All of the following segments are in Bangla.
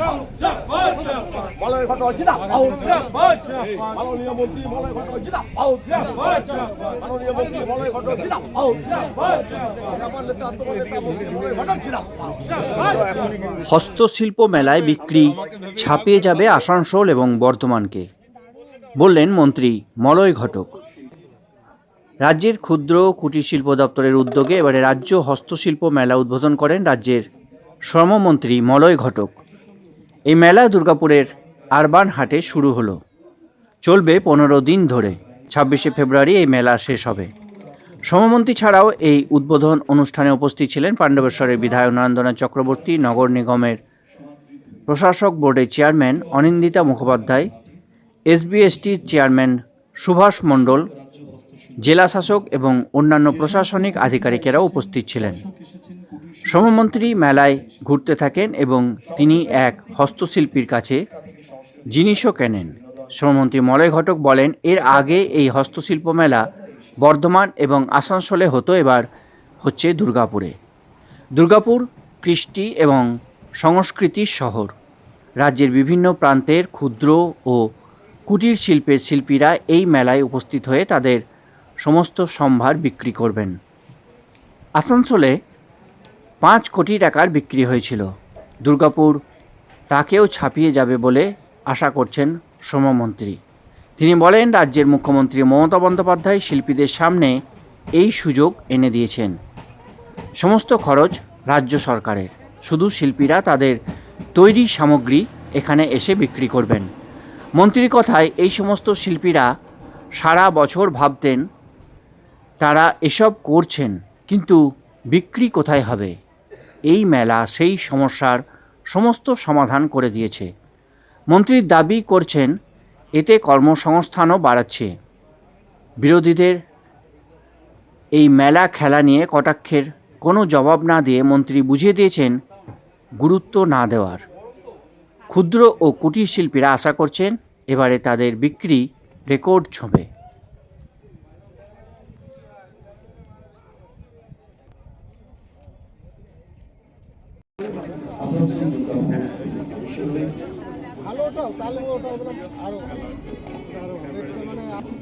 জিন্দাবাদ মাননীয় মন্ত্রী জিন্দাবাদ মাননীয় মন্ত্রী জিন্দাবাদ হস্তশিল্প মেলায় বিক্রি, ছাপিয়ে যাবে আসানসোল এবং বর্ধমানকে, বললেন মন্ত্রী মলয় ঘটক। রাজ্যের ক্ষুদ্র কুটির শিল্প দপ্তরের উদ্যোগে এবারে রাজ্য হস্তশিল্প মেলা উদ্বোধন করেন রাজ্যের শ্রমমন্ত্রী মলয় ঘটক। এই মেলা দুর্গাপুরের আরবান হাটে শুরু হলো। চলবে পনেরো দিন ধরে। ছাব্বিশে ফেব্রুয়ারি এই মেলা শেষ হবে। শ্রমমন্ত্রী ছাড়াও এই উদ্বোধন অনুষ্ঠানে উপস্থিত ছিলেন পাণ্ডবেশ্বরের বিধায়ক নরেন্দ্রনাথ চক্রবর্তী, নগর নিগমের প্রশাসক বোর্ডের চেয়ারম্যান অনিন্দিতা মুখোপাধ্যায়, এসবিএসটির চেয়ারম্যান সুভাষ মণ্ডল জেলা শাসক এবং অন্যান্য প্রশাসনিক আধিকারিকেরাও উপস্থিত ছিলেন। শ্রমমন্ত্রী মেলায় ঘুরতে থাকেন এবং তিনি এক হস্তশিল্পীর কাছে জিনিসও কেনেন। শ্রমমন্ত্রী মলয় ঘটক বলেন, এর আগে এই হস্তশিল্প মেলা বর্ধমান এবং আসানসোলে হতো, এবার হচ্ছে দুর্গাপুরে। দুর্গাপুর, কৃষ্টি এবং সংস্কৃতির শহর। রাজ্যের বিভিন্ন প্রান্তের ক্ষুদ্র ও কুটির শিল্পের শিল্পীরা এই মেলায় উপস্থিত হয়ে তাদের সমস্ত সম্ভার বিক্রি করবেন। আসানসোলে পাঁচ কোটি টাকার বিক্রি হয়েছিল। দুর্গাপুর তাকেও ছাপিয়ে যাবে বলে আশা করছেন শ্রমমন্ত্রী। তিনি বলেন, রাজ্যের মুখ্যমন্ত্রী মমতা বন্দ্যোপাধ্যায় শিল্পীদের সামনে এই সুযোগ এনে দিয়েছেন। সমস্ত খরচ রাজ্য সরকারের। শুধু শিল্পীরা তাদের তৈরি সামগ্রী এখানে এসে বিক্রি করবেন। মন্ত্রীর কথায় এই সমস্ত শিল্পীরা সারা বছর ভাবতেন তারা এসব করছেন, কিন্তু বিক্রি কোথায় হবে? এই মেলা সেই সমস্যার সমস্ত সমাধান করে দিয়েছে। মন্ত্রীর দাবি করছেন, এতে কর্মসংস্থানও বাড়াচ্ছে। বিরোধীদের এই মেলা খেলা নিয়ে কটাক্ষের কোনো জবাব না দিয়ে মন্ত্রী বুঝিয়ে দিয়েছেন, গুরুত্ব না দেওয়ার। ক্ষুদ্র ও কুটির শিল্পীরা আশা করছেন, এবারে তাদের বিক্রি রেকর্ড ছবে। ভালো ওটাও তাহলে ওটা ওটা আরও ভালো আরও ভালো। এটা মানে আপ-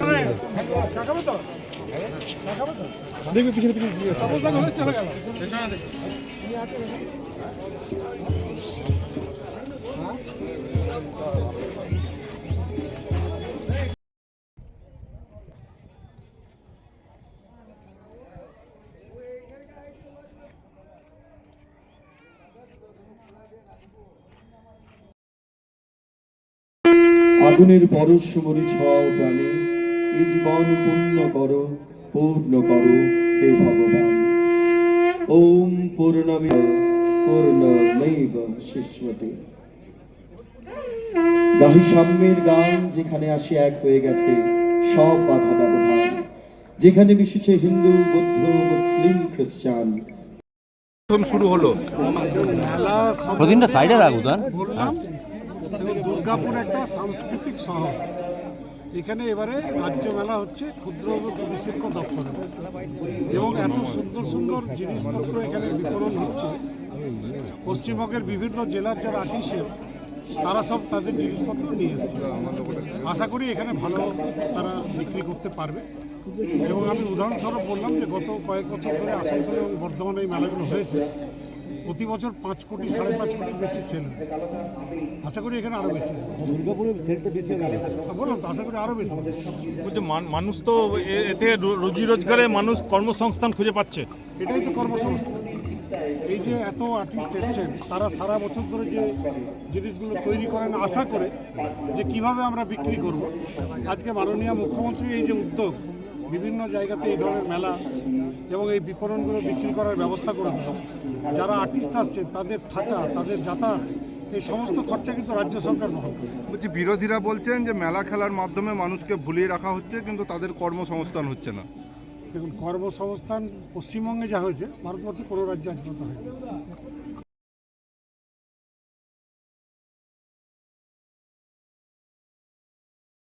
একটা ভালো জিনিস আগুনের পরশমণি ছোঁয়াও প্রাণে। এ জীবন পূর্ণ করো পূর্ণ করো হে ভগবান। ওম পূর্ণমি পূর্ণমেব শিষ্যতে। গাহি সাম্যের গান যেখানে আসে এক হয়ে গেছে সব বাধা ব্যবধান। যেখানে মিশেছে হিন্দু বৌদ্ধ মুসলিম খ্রিস্টান। প্রথম শুরু হলো। প্রতিদিনটা সাইডে রাখো তার দুর্গাপুর একটা সাংস্কৃতিক শহর। এখানে এবারে রাজ্য মেলা হচ্ছে ক্ষুদ্র ও কুটির শিল্প দপ্তরে। এবং এত সুন্দর সুন্দর জিনিসপত্র এখানে বিতরণ হচ্ছে। পশ্চিমবঙ্গের বিভিন্ন জেলার যারা আর্টিসেন তারা সব তাদের জিনিসপত্র নিয়ে এসছে। আশা করি এখানে ভালো তারা বিক্রি করতে পারবে। এবং আমি উদাহরণস্বরূপ বললাম যে গত কয়েক বছর ধরে আসানসোল এবং বর্ধমানে এই মেলাগুলো হয়েছে। প্রতি বছর পাঁচ কোটি সাড়ে পাঁচ কোটি বেশি সেল আশা করি এখানে আরও বেশি হবে। দুর্গাপুরের সেলটা বেশি তো আশা করি আরও বেশি বলছে মান- মানুষ তো এ- এতে রুজি রোজগারে মানুষ কর্মসংস্থান খুঁজে পাচ্ছে। এটাই তো কর্মসংস্থান। এই যে এত আর্টিস্ট এসছেন তারা সারা বছর ধরে যে জিনিসগুলো তৈরি করেন আশা করে যে কীভাবে আমরা বিক্রি করব। আজকে মাননীয় মুখ্যমন্ত্রী এই যে উদ্যোগ বিভিন্ন জায়গাতে এই ধরনের মেলা এবং এই বিপণনগুলো বিক্রি করার ব্যবস্থা করে দেওয়া যারা আর্টিস্ট আসছে তাদের থাকা তাদের যাতায়াত এই সমস্ত খরচা কিন্তু রাজ্য সরকার বহন করে। বলছি বিরোধীরা বলছেন যে মেলা খেলার মাধ্যমে মানুষকে ভুলিয়ে রাখা হচ্ছে কিন্তু তাদের কর্মসংস্থান হচ্ছে না। দেখুন কর্মসংস্থান পশ্চিমবঙ্গে যা হয়েছে ভারতবর্ষে কোনো রাজ্যে আজ পর্যন্ত হয়নি।